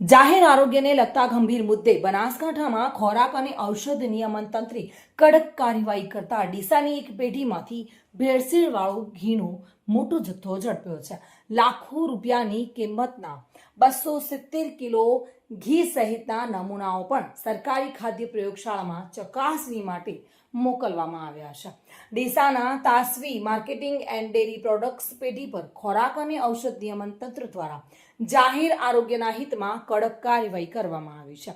જાહેર આરોગ્યને લગતા ગંભીર મુદ્દે બનાસકાંઠામાં ખોરાક અને ઔષધ નિયમન તંત્રે કડક કાર્યવાહી કરતા ડીસાની એક પેઢીમાંથી ભેળસેળવાળું ઘીનો મોટો જથ્થો ઝડપ્યો છે. લાખો રૂપિયાની કિંમતના બસો સિત્તેર કિલો ઘી સહિતના નમૂનાઓ પણ સરકારી ખાદ્ય પ્રયોગશાળામાં ચકાસણી માટે મોકલવામાં આવ્યા છે. ડીસાના Tasvi marketing and dairy products પેઢી પર ખોરાક અને ઔષધ નિયમન તંત્ર દ્વારા જાહેર આરોગ્યના હિતમાં કડક કાર્યવાહી કરવામાં આવી છે.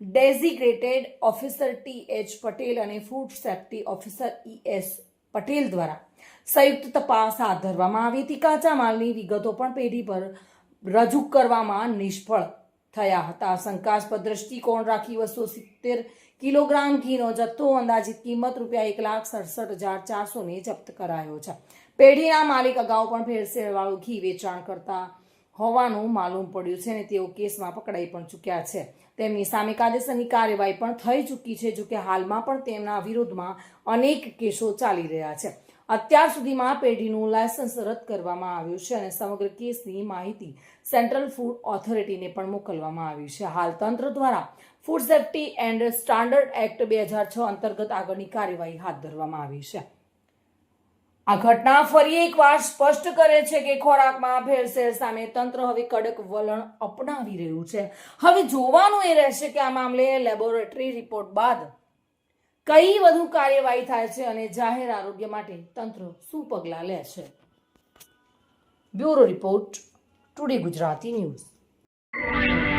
Designated officer T H Patel અને food safety officer E S Patel દ્વારા. સંયુક્ત તપાસ હાથ ધરવામાં આવી હતી. કાચા માલની વિગતો પણ પેઢી પર રજૂ કરવામાં નિષ્ફળ થયા હતા. શંકાસ્પદ દ્રષ્ટિકોણ રાખી બસો સિત્તેર કિલોગ્રામ ઘીનો જથ્થો, અંદાજિત કિંમત રૂપિયા એક લાખ સડસઠ હજાર ચારસોને જપ્ત કરાયો છે. પેઢીના માલિક અગાઉ પણ ભેળસેળવાળું ઘી વેચાણ કરતા હોવાનું માલુમ પડ્યું છે અને તેઓ કેસમાં પકડાઈ પણ ચૂક્યા છે. તેમની સામે કાયદેસરની કાર્યવાહી પણ થઈ ચૂકી છે, જોકે હાલમાં પણ તેમના વિરોધમાં અનેક કેસો ચાલી રહ્યા છે. અત્યાર સુધીમાં પેઢીનું લાયસન્સ રદ કરવામાં આવ્યું છે અને સમગ્ર કેસની માહિતી સેન્ટ્રલ ફૂડ ઓથોરિટીને પણ મોકલવામાં આવી છે. હાલ તંત્ર દ્વારા food safety and standard act બે હજાર છ અંતર્ગત આગળની કાર્યવાહી હાથ ધરવામાં આવી છે. આ ઘટના ફરી એકવાર સ્પષ્ટ કરે છે કે ખોરાકમાં ભેળસેળ સામે તંત્ર હવે કડક વલણ અપનાવી રહ્યું છે. હવે જોવાનું એ રહેશે કે આ મામલે લેબોરેટરી રિપોર્ટ બાદ કઈ વધુ કાર્યવાહી થાય છે અને જાહેર આરોગ્ય માટે તંત્ર શું પગલાં લે છે. Bureau report today Gujarati news.